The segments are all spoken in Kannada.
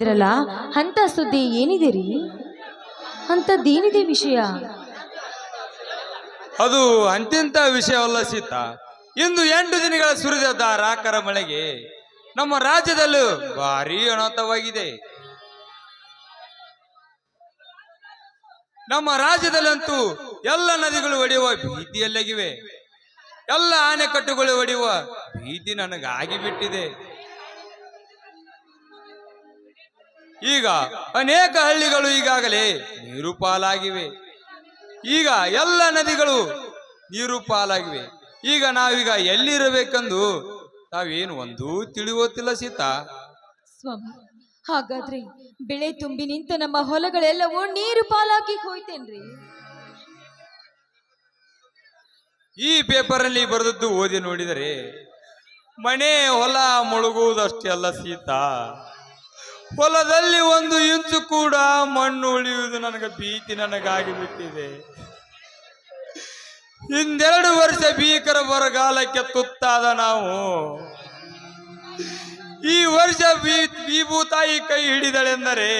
ಇದ್ರಲ್ಲ ಅಂತ ಸುದ್ದಿ ಏನಿದೆ ರೀ ಅಂಥದ್ದೇನಿದೆ ವಿಷಯ? ಅದು ಅಂತಿಂತ ವಿಷಯವಲ್ಲ ಸೀತ. ಇಂದು ಎಂಟು ದಿನಗಳ ಸುರಿದ ರಾಕರ ಮಳೆಗೆ ನಮ್ಮ ರಾಜ್ಯದಲ್ಲೂ ಭಾರಿ ಅನಾಥವಾಗಿದೆ ನಮ್ಮ ರಾಜ್ಯದಲ್ಲಂತೂ ಎಲ್ಲ ನದಿಗಳು ಒಡೆಯುವ ಭೀತಿಯಲ್ಲಾಗಿವೆ. ಎಲ್ಲ ಆಣೆಕಟ್ಟುಗಳು ಒಡೆಯುವ ಭೀತಿ ನನಗಾಗಿ ಈಗ ಅನೇಕ ಹಳ್ಳಿಗಳು ಈಗಾಗಲೇ ನೀರು ಪಾಲಾಗಿವೆ ಈಗ ಎಲ್ಲ ನದಿಗಳು ನೀರು ಪಾಲಾಗಿವೆ ಈಗ ನಾವೀಗ ಎಲ್ಲಿರಬೇಕೆಂದು ತಾವೇನು ಒಂದೂ ತಿಳಿಯೋತಿಲ್ಲ ಸೀತಾ. ಸ್ವಾಮಿ ಹಾಗಾದ್ರೆ ಬೆಳೆ ತುಂಬಿ ನಿಂತ ನಮ್ಮ ಹೊಲಗಳೆಲ್ಲವೂ ನೀರು ಪಾಲಾಗಿ ಹೋಯ್ತೇನ್ರಿ? ಈ ಪೇಪರಲ್ಲಿ ಬರೆದದ್ದು ಓದಿ ನೋಡಿದರೆ ಮನೆ ಹೊಲ ಮುಳುಗುವುದಷ್ಟೇ ಅಲ್ಲ ಸೀತಾ. ಹೊಲದಲ್ಲಿ ಒಂದು ಇಂಚು ಕೂಡ ಮಣ್ಣು ಉಳಿಯುವುದು ನನಗೆ ಭೀತಿ ನನಗಾಗಿ ಬಿಟ್ಟಿದೆ. ಹಿಂದೆರಡು ವರ್ಷ ಭೀಕರ ಬರಗಾಲಕ್ಕೆ ತುತ್ತಾದ ನಾವು. ಈ ವರ್ಷ ಈ ಭೂತಾಯಿ ಕೈ ಹಿಡಿದಳೆಂದರೆ,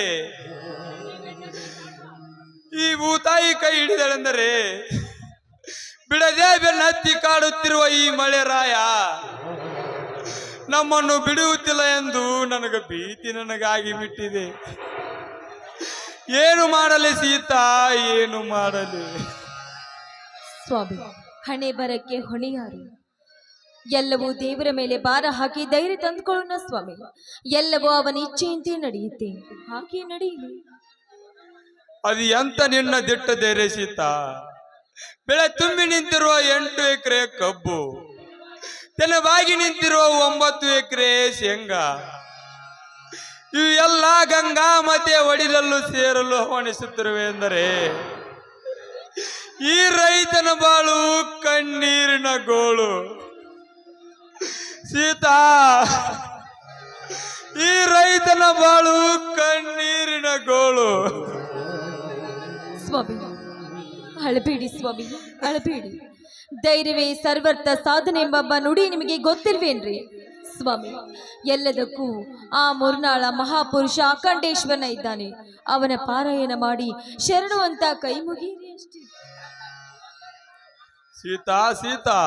ಈ ಭೂತಾಯಿ ಕೈ ಹಿಡಿದಳೆಂದರೆ, ಬಿಡದೆ ಬೆನ್ನತ್ತಿ ಕಾಡುತ್ತಿರುವ ಈ ಮಳೆ ರಾಯ ನಮ್ಮನ್ನು ಬಿಡುವುದಿಲ್ಲ ಎಂದು ನನಗೆ ಭೀತಿ ನನಗಾಗಿ ಬಿಟ್ಟಿದೆ. ಏನು ಮಾಡಲಿ ಸೀತಾ ಏನು ಮಾಡಲಿ? ಸ್ವಾಮಿ ಹಣೆ ಬರಕ್ಕೆ ಹೊಣೆಯಾರು. ಎಲ್ಲವೂ ದೇವರ ಮೇಲೆ ಭಾರ ಹಾಕಿ ಧೈರ್ಯ ತಂದುಕೊಳ್ಳೋಣ ಸ್ವಾಮಿ. ಎಲ್ಲವೂ ಅವನ ಇಚ್ಛೆಯಂತೆ ನಡೆಯುತ್ತೆ. ಹಾಗೆ ನಡೆಯಲಿ. ಅದು ಎಂತ ನಿನ್ನ ದಿಟ್ಟ ಧೈರ್ಯ ಸೀತಾ? ಬೆಳೆ ತುಂಬಿ ನಿಂತಿರುವ ಎಂಟು ಎಕರೆ ಕಬ್ಬು. ತೆನವಾಗಿ ನಿಂತಿರುವ ಒಂಬತ್ತು ಎಕರೆ ಶೇಂಗಾ. ಇವು ಎಲ್ಲ ಗಂಗಾ ಮತ್ತೆ ಒಡಿಲಲ್ಲೂ ಸೇರಲು ಹವಣಿಸುತ್ತಿರುವೆ ಎಂದರೆ, ಈ ರೈತನ ಬಾಳು ಕಣ್ಣೀರಿನ ಗೋಳು. ಸೀತಾ, ಈ ರೈತನ ಬಾಳು ಕಣ್ಣೀರಿನ ಗೋಳು. ಸ್ವಾಮಿ, ಅಳಬೇಡಿ ಸ್ವಾಮಿ, ಅಳಬೇಡಿ. ಧೈರ್ಯವೇ ಸರ್ವರ್ಥ ಸಾಧನೆ ಎಂಬ ನುಡಿ ನಿಮಗೆ ಗೊತ್ತಿಲ್ವೇನ್ರಿ ಸ್ವಾಮಿ, ಎಲ್ಲದಕ್ಕೂ ಆ ಮುರ್ನಾಳ ಮಹಾಪುರುಷ ಅಖಂಡೇಶ್ವರನ ಇದ್ದಾನೆ. ಅವನ ಪಾರಾಯಣ ಮಾಡಿ ಶರಣು ಅಂತ ಕೈ ಮುಗಿ ಸೀತಾ ಸೀತಾ,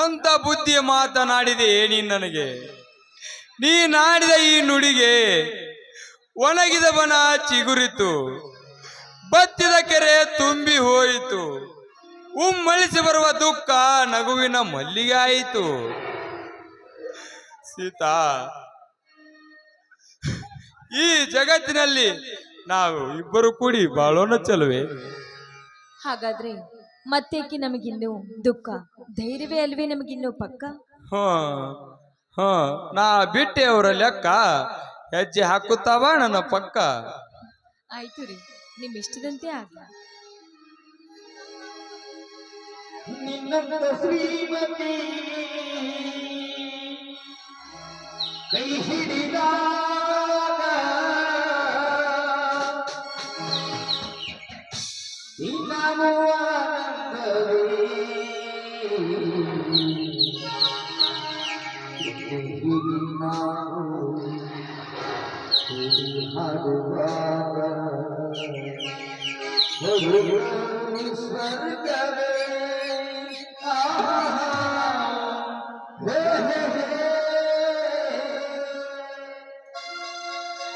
ಎಂತ ಬುದ್ಧಿ ಮಾತನಾಡಿದೆ ನೀನ್ ನನಗೆ? ನೀನಾಡಿದ ಈ ನುಡಿಗೆ ಒಣಗಿದ ಬನ ಚಿಗುರಿತು, ಬತ್ತಿದ ಕೆರೆ ತುಂಬಿ ಹೋಯಿತು. ಉಮ್ಮಳಿಸಿ ಬರುವ ದುಃಖ ನಗುವಿನ ಮಲ್ಲಿಗೆ ಆಯಿತು. ಸೀತಾ ಈ ಜಗತ್ತಿನಲ್ಲಿ ನಾವು ಇಬ್ಬರು ಕೂಡಿ ಬಾಳೋಣ ಚಲುವೆ. ಹಾಗಾದ್ರೆ ಮತ್ತೇಕೆ ನಮಗಿನ್ನು ದುಃಖ? ಧೈರ್ಯವೇ ಅಲ್ವೇ ನಮಗಿನ್ನು ಪಕ್ಕ? ಹ ಹ ನಾ ಬಿಟ್ಟೆ ಅವರ ಲೆಕ್ಕ. ಹೆಜ್ಜೆ ಹಾಕುತ್ತಾವ ನನ್ನ ಪಕ್ಕ. ಆಯ್ತು ರೀ ನಿಮ್ ಇಷ್ಟದಂತೆ ಆಗ್ಲ. ನಿನ್ನಂತ ಶ್ರೀಮತಿ ಕೈ ಹಿಡಿದಾಗ ಇನ್ನೂ ಆನಂದವೇ.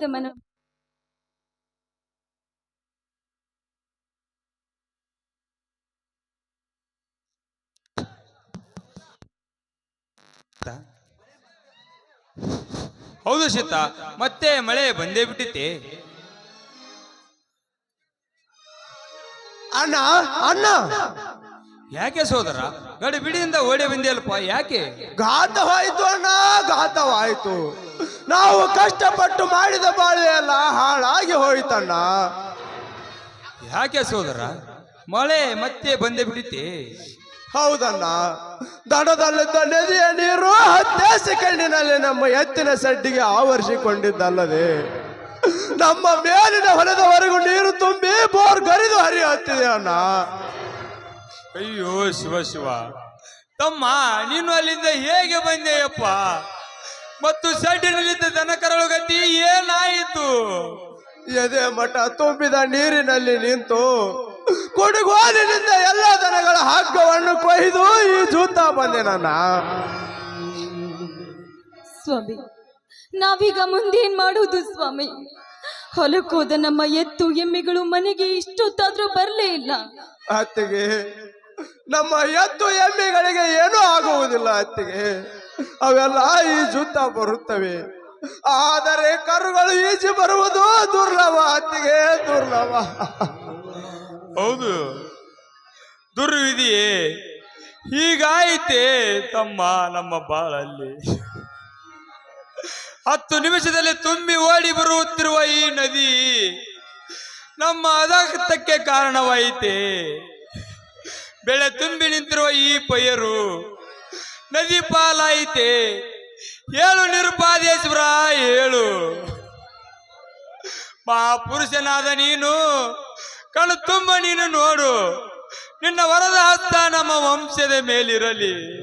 ಹೊಲಕ್ಕೆ ಮನು. ಹೌದು ಶೀತ ಮತ್ತೆ ಮಳೆ ಬಂದೇ ಬಿಟ್ಟಿತ್ತೆ. ಅಣ್ಣ ಅಣ್ಣ. ಯಾಕೆ ಸೋದರ ಗಡಿ ಬಿಡಿಯಿಂದ ಓಡಿ ಬಂದಿಯಲ್ಪ ಯಾಕೆ? ಘಾತವಾಯ್ತು ಅಣ್ಣ ಘಾತವಾಯ್ತು. ನಾವು ಕಷ್ಟಪಟ್ಟು ಮಾಡಿದ ಬಾಳೆ ಎಲ್ಲ ಹಾಳಾಗಿ ಹೋಯ್ತಣ್ಣ. ಯಾಕೆ ಸೋದರ? ಮಳೆ ಮತ್ತೆ ಬಂದೇ ಬಿಡುತ್ತೆ ಹೌದಣ್ಣ. ದಡದಲ್ಲಿದ್ದ ನದಿಯ ನೀರು ಹತ್ತೇ ಸೆಕೆಂಡಿನಲ್ಲಿ ನಮ್ಮ ಎತ್ತಿನ ಸಡ್ಡಿಗೆ ಆವರಿಸಿಕೊಂಡಿದ್ದಲ್ಲದೆ ನಮ್ಮ ಮೇಲಿನ ಹೊಲದವರೆಗೂ ನೀರು ತುಂಬಿ ಬೋರ್ ಗರಿದು ಹರಿಯುತ್ತಿದೆ ಅಣ್ಣ. ಅಯ್ಯೋ ಶಿವ ಶಿವ. ತಮ್ಮ ನೀನು ಅಲ್ಲಿಂದ ಹೇಗೆ ಬಂದೆಯಪ್ಪ? ಮತ್ತು ಸೈಡಿನಲ್ಲಿದ್ದ ದನ ಕರಳು ಗತಿ ಏನಾಯಿತು? ಎದೆ ಮಠ ತುಂಬಿದ ನೀರಿನಲ್ಲಿ ನಿಂತು ಕೊಡುಗೋಲಿನಿಂದ ಎಲ್ಲ ದನಗಳ ಹಗ್ಗವನ್ನು ಕೊಯ್ದು ಈ ಜೂತ ಬಂದೆ ನನ್ನ. ಸ್ವಾಮಿ ನಾವೀಗ ಮುಂದೇನ್ ಮಾಡುವುದು ಸ್ವಾಮಿ? ಹೊಲಕ್ಕೋದ ನಮ್ಮ ಎತ್ತು ಎಮ್ಮೆಗಳು ಮನೆಗೆ ಇಷ್ಟೊತ್ತಾದ್ರೂ ಬರಲೇ ಇಲ್ಲ. ಅತ್ತಿಗೆ ನಮ್ಮ ಎತ್ತು ಎಮ್ಮೆಗಳಿಗೆ ಏನೂ ಆಗುವುದಿಲ್ಲ ಅತ್ತಿಗೆ. ಅವೆಲ್ಲ ಈ ಜೂತ ಬರುತ್ತವೆ. ಆದರೆ ಕರುಗಳು ಈಜಿ ಬರುವುದು ದುರ್ಲಭ, ಅತ್ತಿಗೆ ದುರ್ಲಭ. ಹೌದು. ದುರ್ವಿಧಿಯೇ, ಹೀಗಾಯಿತೆ ತಮ್ಮ ನಮ್ಮ ಬಾಳಲ್ಲಿ. ಹತ್ತು ನಿಮಿಷದಲ್ಲಿ ತುಂಬಿ ಓಡಿ ಬರುತ್ತಿರುವ ಈ ನದಿ ನಮ್ಮ ಅದಕ್ಕೆ ಕಾರಣವಾಯಿತೆ. ಬೆಳೆ ತುಂಬಿ ನಿಂತಿರುವ ಈ ಪೈರು ನದಿ ಪಾಲಾಯಿತೆ ಹೇಳು ನಿರುಪಾದೇಶ್ವರ, ಹೇಳು. ಮಹಾಪುರುಷನಾದ ನೀನು, ಕಣ್ಣು ತುಂಬ ನೀನು ನೋಡು. ನಿನ್ನ ವರದ ಹಸ್ತ ನಮ್ಮ ವಂಶದ ಮೇಲಿರಲಿ.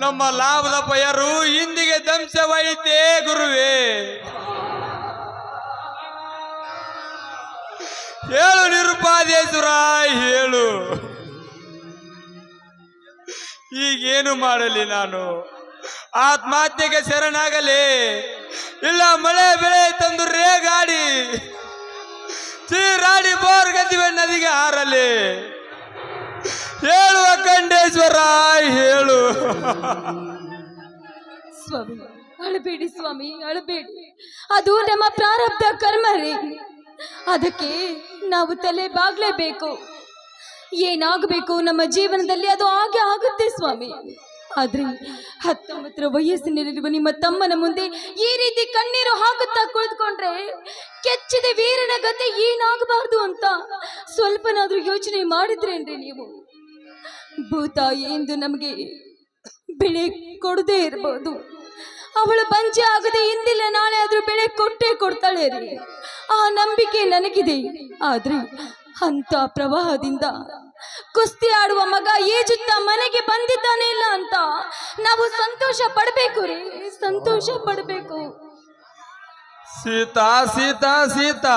ನಮ್ಮ ಲಾಭದ ಪಯರು ಇಂದಿಗೆ ದಂಶವೈತೆ ಗುರುವೇ. ಹೇಳು ನಿರುಪಾದೇಶ್ವರ, ಹೇಳು. ಈಗೇನು ಮಾಡಲಿ ನಾನು? ಆತ್ಮಹತ್ಯೆಗೆ ಶರಣಾಗಲಿ. ಇಲ್ಲ, ಮಳೆ ಬೆಳೆ ತಂದು ರೇಗಾಡಿ. ಚೀರಾಡಿ ಬೋರ್ ಗದ್ದಿವೆ ನದಿಗೆ ಹಾರಲಿ. ಹೇಳುವ ಖಂಡೇಶ್ವರ ಹೇಳು. ಸ್ವಾಮಿ, ಅಳಬೇಡಿ ಸ್ವಾಮಿ, ಅಳಬೇಡಿ. ಅದು ನಮ್ಮ ಪ್ರಾರಬ್ಧ ಕರ್ಮ ರೀ ಅದಕ್ಕೆ ನಾವು ತಲೆ ಬಾಗ್ಲೇಬೇಕು. ಏನಾಗಬೇಕು? ನಮ್ಮ ಜೀವನದಲ್ಲಿ ಅದು ಹಾಗೆ ಆಗುತ್ತೆ ಸ್ವಾಮಿ. ಆದ್ರೆ ಹತ್ತೊಂಬತ್ತರ ವಯಸ್ಸಿನಲ್ಲಿರುವ ನಿಮ್ಮ ತಮ್ಮನ ಮುಂದೆ ಈ ರೀತಿ ಕಣ್ಣೀರು ಹಾಕುತ್ತಾ ಕುಳಿತುಕೊಂಡ್ರೆ ಕೆಚ್ಚಿದ ವೀರನ ಗತೆ ಏನಾಗಬಾರ್ದು ಅಂತ ಸ್ವಲ್ಪನಾದ್ರೂ ಯೋಚನೆ ಮಾಡಿದ್ರೇನ್ರಿ ನೀವು? ಭೂತಾಯಿ ಎಂದು ನಮಗೆ ಬೆಳೆ ಕೊಡದೇ ಇರ್ಬೋದು. ಅವಳು ಬಂಜೆ ಆಗದೆ ಇಂದಿಲ್ಲ, ನಾಳೆ ಆದ್ರೂ ಬೆಳೆ ಕೊಟ್ಟೇ ಕೊಡ್ತಾಳೆ ರೀ. ಆ ನಂಬಿಕೆ ನನಗಿದೆ. ಆದ್ರೆ ಅಂತ ಪ್ರವಾಹದಿಂದ ಕುಸ್ತಿ ಆಡುವ ಮಗ ಈಜುತ್ತ ಮನೆಗೆ ಬಂದಿದ್ದಾನೆ ಇಲ್ಲ ಅಂತ ನಾವು ಸಂತೋಷ ಪಡಬೇಕು ರೀ. ಸಂತೋಷ ಪಡಬೇಕು. ಸೀತಾ ಸೀತಾ ಸೀತಾ,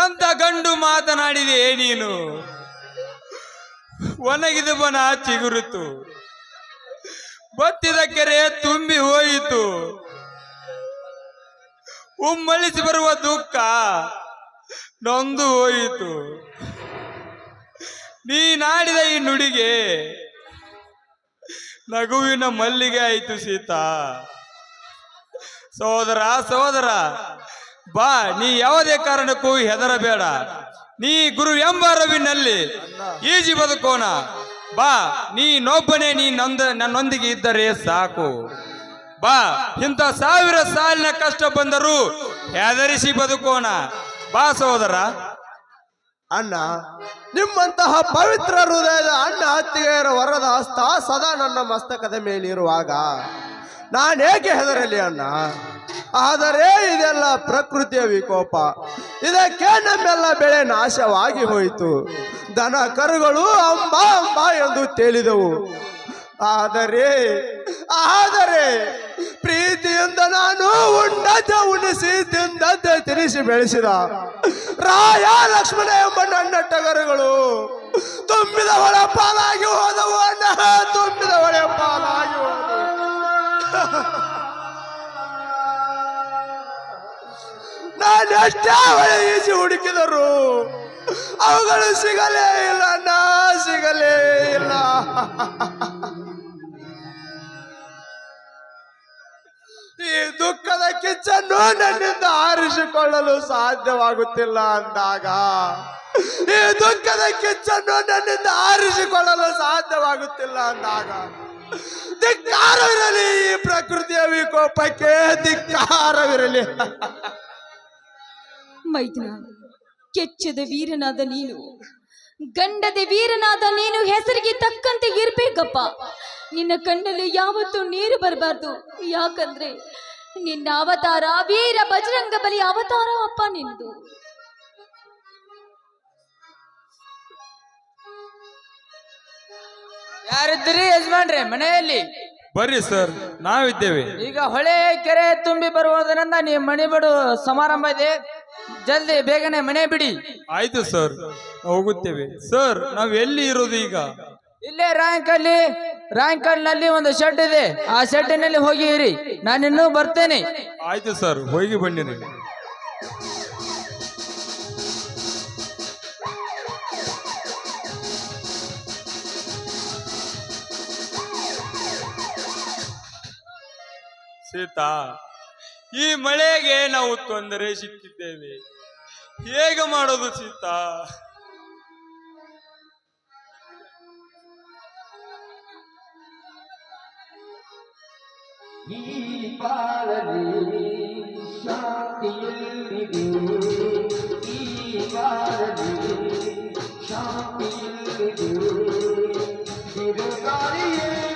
ಎಂತ ಗಂಡು ಮಾತನಾಡಿದೆ ನೀನು? ಒಣಗಿದ ಬನ ಚಿಗುರಿತು ಬತ್ತಿದ ಕೆರೆ ತುಂಬಿ ಹೋಯಿತು. ಉಮ್ಮಳಿಸಿ ಬರುವ ದುಃಖ ನೊಂದು ಹೋಯಿತು. ನೀನಾಡಿದ ಈ ನುಡಿಗೆ ನಗುವಿನ ಮಲ್ಲಿಗೆ ಆಯಿತು ಸೀತಾ. ಸಹೋದರ ಸಹೋದರ, ಬಾ, ನೀ ಯಾವುದೇ ಕಾರಣಕ್ಕೂ ಹೆದರಬೇಡ. ನೀ ಗುರು ಎಂಬ ರವಿನಲ್ಲಿ ಈಜಿ ಬದುಕೋಣ. ಬಾ, ನೀನೊಬ್ಬನೇ ನೀ ನೊಂದ ನನ್ನೊಂದಿಗೆ ಇದ್ದರೆ ಸಾಕು. ಬಾ, ಇಂಥ ಸಾವಿರ ಸಾಲಿನ ಕಷ್ಟ ಬಂದರೂ ಹೆದರಿಸಿ ಬದುಕೋಣ. ಬಾ ಸಹೋದರ. ಅಣ್ಣ, ನಿಮ್ಮಂತಹ ಪವಿತ್ರ ಹೃದಯದ ಅಣ್ಣ ಹತ್ತಿಗೆಯರ ವರದ ಹಸ್ತ ಸದಾ ನನ್ನ ಮಸ್ತಕದ ಮೇಲಿರುವಾಗ ನಾನು ಏಕೆ ಹೆದರಲಿ ಅಣ್ಣ? ಆದರೆ ಇದೆಲ್ಲ ಪ್ರಕೃತಿಯ ವಿಕೋಪ. ಇದಕ್ಕೆ ನಮ್ಮೆಲ್ಲ ಬೆಳೆ ನಾಶವಾಗಿ ಹೋಯಿತು. ದನ ಕರುಗಳು ಅಂಬ ಅಂಬ ಎಂದು ತೇಲಿದವು ಆದರೆ ಆದರೆ ಪ್ರೀತಿಯಿಂದ ನಾನು ಉಂಡದ ಉಣಿಸಿ ತಿಂದದ್ದ ತಿನಿಸಿ ಬೆಳೆಸಿದ ರಾಯ ಲಕ್ಷ್ಮಣ ಎಂಬ ನನ್ನ ಟಗರುಗಳು ತುಂಬಿದ ಒಳ ಪಾಲಾಗಿ ಹೋದವು ಅಣ್ಣ ತುಂಬಿದ ಒಳೆ ಪಾಲಾಗಿ ಹೋದವು. ನಾನು ಎಷ್ಟೇ ಹೊಳೆ ಈಸಿ ಹುಡುಕಿದರು ಅವುಗಳು ಸಿಗಲೇ ಇಲ್ಲ, ನಾ ಸಿಗಲೇ ಇಲ್ಲ. ಈ ದುಃಖದ ಕಿಚ್ಚನ್ನು ನನ್ನಿಂದ ಆರಿಸಿಕೊಳ್ಳಲು ಸಾಧ್ಯವಾಗುತ್ತಿಲ್ಲ ಅಂದಾಗ, ಈ ದುಃಖದ ಕಿಚ್ಚನ್ನು ನನ್ನಿಂದ ಆರಿಸಿಕೊಳ್ಳಲು ಸಾಧ್ಯವಾಗುತ್ತಿಲ್ಲ ಅಂದಾಗ, ಧಿಕ್ಕಾರವಿರಲಿ, ಈ ಪ್ರಕೃತಿಯ ವಿಕೋಪಕ್ಕೆ ಧಿಕ್ಕಾರವಿರಲಿ. ಮೈದುನ ಕೆಚ್ಚದ ವೀರನಾದ ನೀನು. ಗಂಡದ ವೀರನಾದ ನೀನು ಹೆಸರಿಗೆ ತಕ್ಕಂತೆ ಇರ್ಬೇಕಪ್ಪ. ನಿನ್ನ ಕಣ್ಣಲ್ಲಿ ಯಾವತ್ತೂ ನೀರು ಬರಬಾರ್ದು. ಯಾಕಂದ್ರೆ ನಿನ್ನ ಅವತಾರ ವೀರ ಬಜರಂಗ ಬಲಿ ಅವತಾರ ಅಪ್ಪ ನಿಂದು. ಯಾರಿದ್ದೀರಿ ಯಜಮಾನ್ರೆ ಮನೆಯಲ್ಲಿ? ಬರ್ರಿ ಸರ್ ನಾವಿದ್ದೇವೆ. ಈಗ ಹೊಳೆ ಕೆರೆ ತುಂಬಿ ಬರುವುದರಿಂದ ನೀವು ಮಣಿ ಬಿಡು ಸಮಾರಂಭ ಇದೆ. ಜಲ್ದಿ ಬೇಗನೆ ಮನೆ ಬಿಡಿ. ಆಯ್ತು ಸರ್ ಹೋಗುತ್ತೇವೆ. ಸರ್ ನಾವು ಎಲ್ಲಿ ಇರೋದು ಈಗ? ಇಲ್ಲೇ ರಾಯಂಕಲ್ಲಿ ರಾಯಂಕಲ್ನಲ್ಲಿ ಒಂದು ಶೆಡ್ ಇದೆ. ಆ ಶೆಡ್ಡಿನಲ್ಲಿ ಹೋಗಿ ಇರಿ ನಾನು ಇನ್ನೂ ಬರ್ತೇನೆ. ಆಯ್ತು ಸರ್ ಹೋಗಿ ಬನ್ನಿ ಸೀತಾ ಈ ಮಳೆಗೆ ನಾವು ತೊಂದರೆ ಸಿಕ್ಕಿದ್ದೇವೆ. ಹೇಗೆ ಮಾಡೋದು ಸೀತ? ಈ ಬಾಳಲಿ ಶಾಂತಿಯಲ್ಲಿದೆ. ಈ ಬಾಳಲಿ ಶಾಂತಿಯಲ್ಲಿದೆ. ತಿರುಗಾರಿಯೇ